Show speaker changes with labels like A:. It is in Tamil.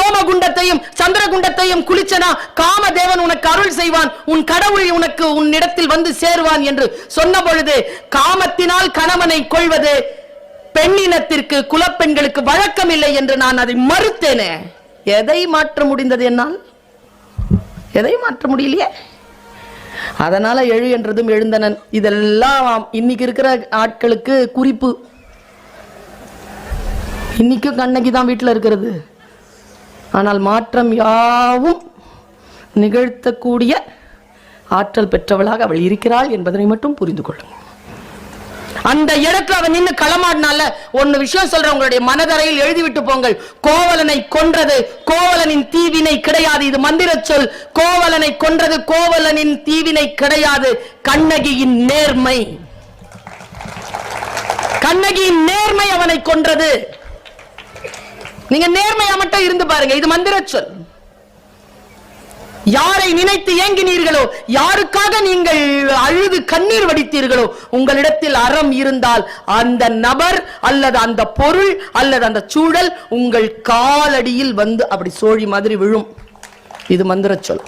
A: சோமகுண்டத்தையும் சந்திரகுண்டத்தையும் குளிச்சனா காமதேவன் உனக்கு அருள் செய்வான். உன் கடவுள் உனக்கு உன்னிடத்தில் வந்து சேருவான் என்று சொன்ன பொழுது காமத்தினால் கணவனை கொள்வது பெண்ணினத்திற்கு குலப்பெண்களுக்கு வழக்கம் இல்லை என்று நான் அதை மறுத்தேனே. எதை மாற்ற முடிந்தது என்னால்? எதை மாற்ற முடியலையே? அதனால எழு என்றதும் எழுந்தனன். இதெல்லாம் இன்னைக்கு இருக்கிற ஆட்களுக்கு குறிப்பு. இன்னைக்கும் கண்ணகி தான் வீட்டில் இருக்கிறது. ஆனால் மாற்றம் யாவும் நிகழ்த்தக்கூடிய ஆற்றல் பெற்றவளாக அவள் இருக்கிறாள் என்பதனை மட்டும் புரிந்து கொள்ளுங்கள் அந்த இடத்துல அவன் நின்னு களமாடினால ஒன்னு விஷயம் சொல்ற உங்களுடைய மனதரையில் எழுதிவிட்டு போங்கள். கோவலனை கொன்றது கோவலனின் தீவினை கிடையாது இது மந்திர சொல். கோவலனை கொன்றது கோவலனின் தீவினை கிடையாது. கண்ணகியின் நேர்மை. கண்ணகியின் நேர்மை அவனை கொன்றது. நீங்க நேர்மையா மட்டும் இருந்து பாருங்க. இது மந்திர சொல். யாரை நினைத்து ஏங்கினீர்களோ யாருக்காக நீங்கள் அழுது கண்ணீர் வடித்தீர்களோ உங்களிடத்தில் அறம் இருந்தால் அந்த நபர் அல்லது அந்த பொருள் அல்லது அந்த சூழல் உங்கள் காலடியில் வந்து அப்படி சோழி மாதிரி விழும். இது மந்திர சொல்.